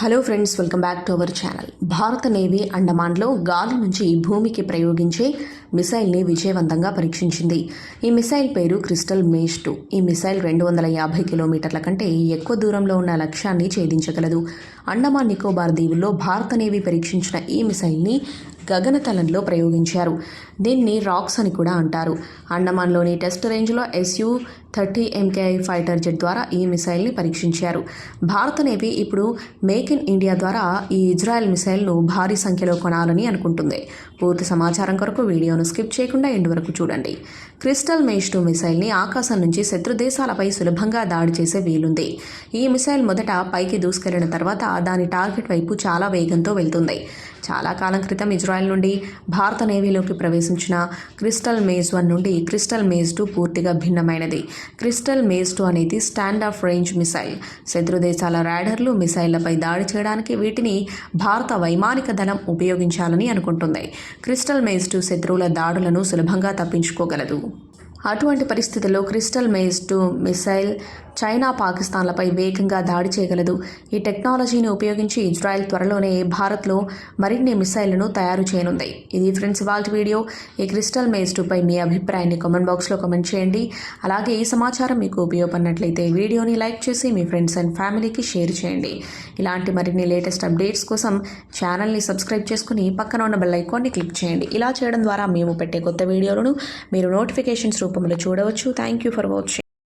Hello friends welcome back to our channel భారత navy అండమాన్లో గాలి నుంచి భూమికి ప్రయోగించే మిసైల్ని విజయవంతంగా పరీక్షించింది. ఈ మిసైల్ పేరు క్రిస్టల్ మేష్ టూ. ఈ మిసైల్ రెండు వందల యాభై కిలోమీటర్ల కంటే ఎక్కువ దూరంలో ఉన్న లక్ష్యాన్ని ఛేదించగలదు. అండమాన్ నికోబార్ దీవుల్లో భారత నేవీ పరీక్షించిన ఈ మిసైల్ని గగనతలంలో ప్రయోగించారు. దీన్ని రాక్స్ అని కూడా అంటారు. అండమాన్లోని టెస్ట్ రేంజ్లో SU thirty MKI fighter jet ద్వారా ఈ మిసైల్ని పరీక్షించారు. భారత నేవీ ఇప్పుడు మేక్ ఇన్ ఇండియా ద్వారా ఈ ఇజ్రాయెల్ మిసైల్ను భారీ సంఖ్యలో కొనాలని అనుకుంటుంది. పూర్తి సమాచారం కొరకు వీడియోను స్కిప్ చేయకుండా ఎండు వరకు చూడండి. క్రిస్టల్ మేష్ టూ మిసైల్ని ఆకాశం నుంచి శత్రు దేశాలపై సులభంగా దాడి చేసే వీలుంది. ఈ మిసైల్ మొదట పైకి దూసుకెళ్ళిన తర్వాత దాని టార్గెట్ వైపు చాలా వేగంతో వెళ్తుంది. చాలా కాలం క్రితం ఇజ్రాయెల్ నుండి భారత నేవీలోకి ప్రవేశించిన క్రిస్టల్ మేజ్ వన్ నుండి క్రిస్టల్ మేజ్ టూ పూర్తిగా భిన్నమైనది. క్రిస్టల్ మేజ్ టూ అనేది స్టాండ్ ఆఫ్ రేంజ్ మిసైల్. శత్రు దేశాల రైడర్లు మిసైళ్ళపై దాడి చేయడానికి వీటిని భారత వైమానిక దళం ఉపయోగించాలని అనుకుంటుంది. క్రిస్టల్ మేజ్ టూ శత్రువుల దాడులను సులభంగా తప్పించుకోగలదు. అటువంటి పరిస్థితుల్లో Crystal Maze two missile China పాకిస్తాన్లపై వేగంగా దాడి చేయగలదు. ఈ టెక్నాలజీని ఉపయోగించి ఇజ్రాయెల్ త్వరలోనే భారత్లో మరిన్ని మిసైళ్ళను తయారు చేయనుంది. ఇది ఫ్రెండ్స్ వాల్ట్ వీడియో. ఈ క్రిస్టల్ మేజ్ మీ అభిప్రాయాన్ని కామెంట్ బాక్స్లో కామెంట్ చేయండి. అలాగే ఈ సమాచారం మీకు ఉపయోగపడినట్లయితే వీడియోని లైక్ చేసి మీ ఫ్రెండ్స్ అండ్ ఫ్యామిలీకి షేర్ చేయండి. ఇలాంటి మరిన్ని లేటెస్ట్ అప్డేట్స్ కోసం ఛానల్ని సబ్స్క్రైబ్ చేసుకుని పక్కన ఉన్న బెల్ ఐకాన్ని క్లిక్ చేయండి. ఇలా చేయడం ద్వారా మేము పెట్టే కొత్త వీడియోలను మీరు నోటిఫికేషన్స్ రూపంలో చూడవచ్చు. Thank you for watching.